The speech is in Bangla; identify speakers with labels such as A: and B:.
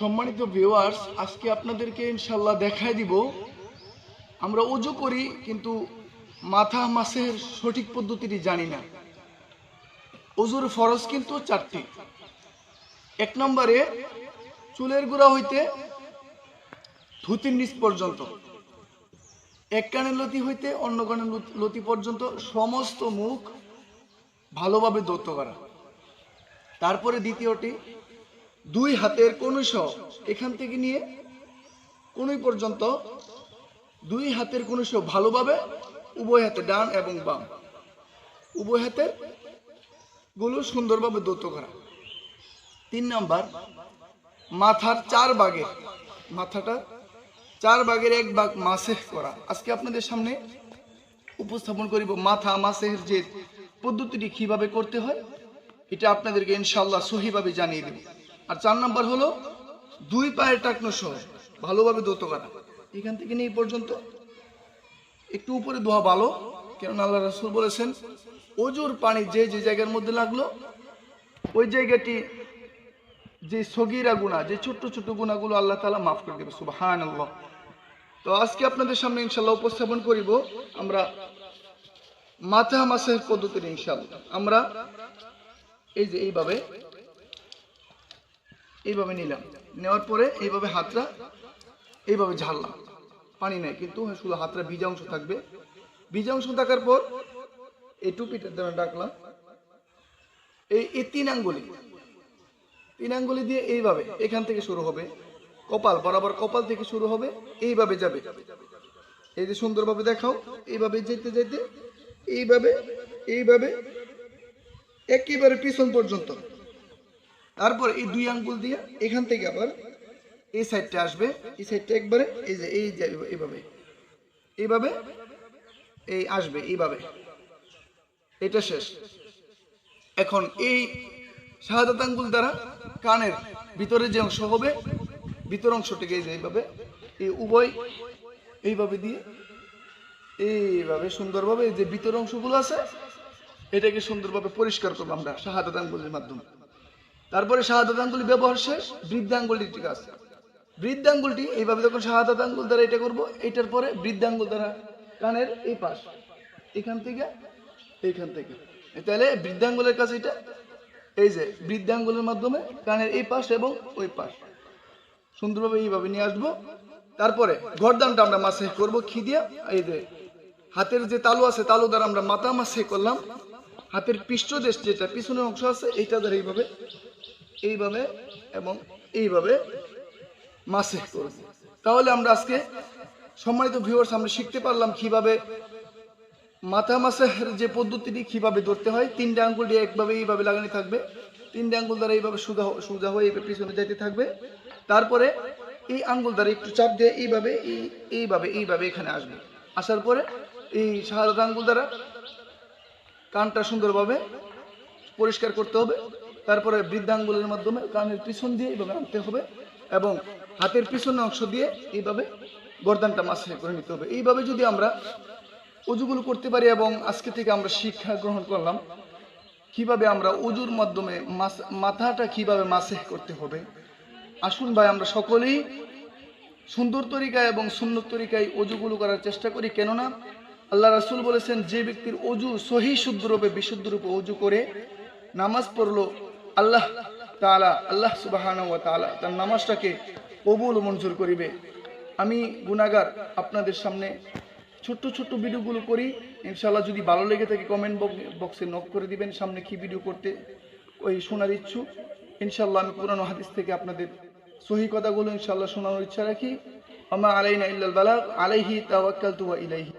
A: সম্মানিত ভিউয়ার্স আজকে আপনাদেরকে ইনশাল্লাহ দেখায় দিব। আমরা অজু করি, কিন্তু মাথা মাসের সঠিক পদ্ধতিটি জানি না। অজুর ফরজ কিন্তু চারটি। এক নম্বরে, চুলের গোড়া হইতে ধুতির নিচ পর্যন্ত, এক কানের লতি হইতে অন্য কানের লতি- পর্যন্ত সমস্ত মুখ ভালোভাবে দৌত করা। তারপরে দ্বিতীয়টি দুই হাতের কনুষ এখান থেকে নিয়ে কনুই পর্যন্ত দুই হাতের কনুষ ভালোভাবে উভয় হাতে ডান এবং বাম। উভয় হাতেরগুলো সুন্দরভাবে দৌত করা। তিন নাম্বার, মাথার চার ভাগের, মাথাটা চার ভাগের এক ভাগ মাসেহ করা। আজকে আপনাদের সামনে উপস্থাপন করিব মাথা মাসেহের যে পদ্ধতিটি কীভাবে করতে হয়, এটা আপনাদেরকে ইনশাল্লাহ সহিভাবে জানিয়ে দেব। আর চার নাম্বার হলো দুই পায়ের টাকনো সহ ভালোভাবে দৌত করা এখান থেকে নিয়ে পর্যন্ত। একটু উপরে ধোয়া ভালো, কেননা আল্লাহ রাসূল বলেছেন অজুর পানি যে যে জায়গার মধ্যে লাগল, ওই জায়গাটি যে সগিরা গুণা, যে ছোট্ট ছোট্ট গুণাগুলো আল্লাহ তালা মাফ করে দেবে সুবাহান আল্লাহ তো আজকে আপনাদের সামনে ইনশাল্লাহ উপস্থাপন করিব, আমরা মাথা মাসের পদ্ধতিতে ইনশাল্লাহ আমরা এই যে এইভাবে এইভাবে নিলাম। নেওয়ার পরে এইভাবে হাতটা এইভাবে ঝাড়লাম। পানি নেই, কিন্তু শুধু হাতটা ভিজা অংশ থাকবে। ভিজা অংশ থাকার পর এই টুপিটা দ্বারা ডাকলাম। এই এই তিন আঙ্গুলি। তিন আঙ্গুলি দিয়ে এইভাবে এখান থেকে শুরু হবে। কপাল বরাবর কপাল থেকে শুরু হবে, এইভাবে যাবে। এই যে সুন্দরভাবে দেখাও, এইভাবে যেতে যেতে, এইভাবে এইভাবে, একেবারে পিছন পর্যন্ত। তারপর এই দুই আঙ্গুল দিয়ে এখান থেকে আবার এই সাইডটা আসবে, এই সাইডটা একবারে এই যে এই যে এইভাবে এইভাবে এই আসবে, এইভাবে। এটা শেষ। এখন এই শাহাদাত আঙ্গুল দ্বারা কানের ভিতরে যে অংশ হবে, ভিতর অংশটিকে এই যে এইভাবে, এই উভয় এইভাবে দিয়ে এইভাবে সুন্দরভাবে যে ভিতর অংশগুলো আছে, এটাকে সুন্দরভাবে পরিষ্কার করব আমরা শাহাদাত আঙ্গুলের মাধ্যমে। তারপরে শাহাদাত আঙ্গুলি ব্যবহার শেষ বৃদ্ধাঙ্গুলটি ঠিক আছে। বৃদ্ধাঙ্গুলটি এইভাবে যখন শাহাদাত আঙ্গুল দ্বারা এটা করব, এটার পরে বৃদ্ধাঙ্গুল দ্বারা কানের এই পাশ, এখান থেকে, এইখান থেকে। তাহলে বৃদ্ধাঙ্গুলের কাছে এটা, এই যে বৃদ্ধাঙ্গুলের মাধ্যমে কানের এই পাশ এবং ওই পাশ। সুন্দরভাবে এইভাবে নিয়ে আসব। তারপরে গরদানটা আমরা মাসে করব খি দিয়া? এই যে হাতের যে তালু আছে, তালু দ্বারা আমরা মাথা মাসে করলাম। হাতের পৃষ্ঠদেশ যেটা, পিছনের অংশ আছে, এইটা দ্বারা এইভাবে এইভাবে এবং এইভাবে মাসে করব। তাহলে আমরা আজকে সম্মানিত ভিউয়ার্স আমরা শিখতে পারলাম কীভাবে মাথা মাসের যে পদ্ধতিটি কীভাবে ধরতে হয়, তিনটা আঙ্গুল দিয়ে একভাবে এইভাবে লাগানো থাকবে, তিনটা আঙ্গুল দ্বারা এইভাবে সোজা সোজা হয়ে এইভাবে পিছনে যাইতে থাকবে। তারপরে এই আঙ্গুল দ্বারা একটু চাপ দিয়ে এইভাবে, এই এইভাবে এইভাবে এখানে আসবে। আসার পরে এই শাহাদাত আঙ্গুল দ্বারা কানটা সুন্দরভাবে পরিষ্কার করতে হবে। তারপরে বৃদ্ধাঙ্গুলের মাধ্যমে কানের পিছন দিয়ে এইভাবে আনতে হবে এবং হাতের পিছনের অংশ দিয়ে এইভাবে গর্দানটা মাসে করে নিতে হবে। এইভাবে যদি আমরা উজুগুলো করতে পারি এবং আজকে থেকে আমরা শিক্ষা গ্রহণ করলাম, কীভাবে আমরা উজুর মাধ্যমে মাথাটা কীভাবে মাসে করতে হবে? আসুন ভাই, আমরা সকলেই সুন্দর তরিকায় এবং সুন্দর তরিকায় অজুগুলো করার চেষ্টা করি। কেননা আল্লাহ রাসুল বলেছেন, যে ব্যক্তির অজু সহি শুদ্ধরূপে বিশুদ্ধ রূপে অজু করে নামাজ পড়ল আল্লাহ তাআলা, আল্লাহ সুবাহান ওয়া তাআলা তার নামাজটাকে কবুল ও মঞ্জুর করিবে। আমি গুনাগার আপনাদের সামনে ছোট্ট ছোট্ট ভিডিওগুলো করি। ইনশাল্লাহ যদি ভালো লেগে থাকে কমেন্ট বক্সে নক করে দিবেন। সামনে কি ভিডিও করতে, ওই শোনার ইচ্ছুক ইনশাল্লাহ আমি পুরানো হাদিস থেকে আপনাদের সহি কথাগুলো ইনশাল্লাহ শোনানোর ইচ্ছা রাখি। আমা আলাইনা ইল্লাল বালাগ, আলাইহি তাওয়াক্কালতু ওয়া ইলাইহি।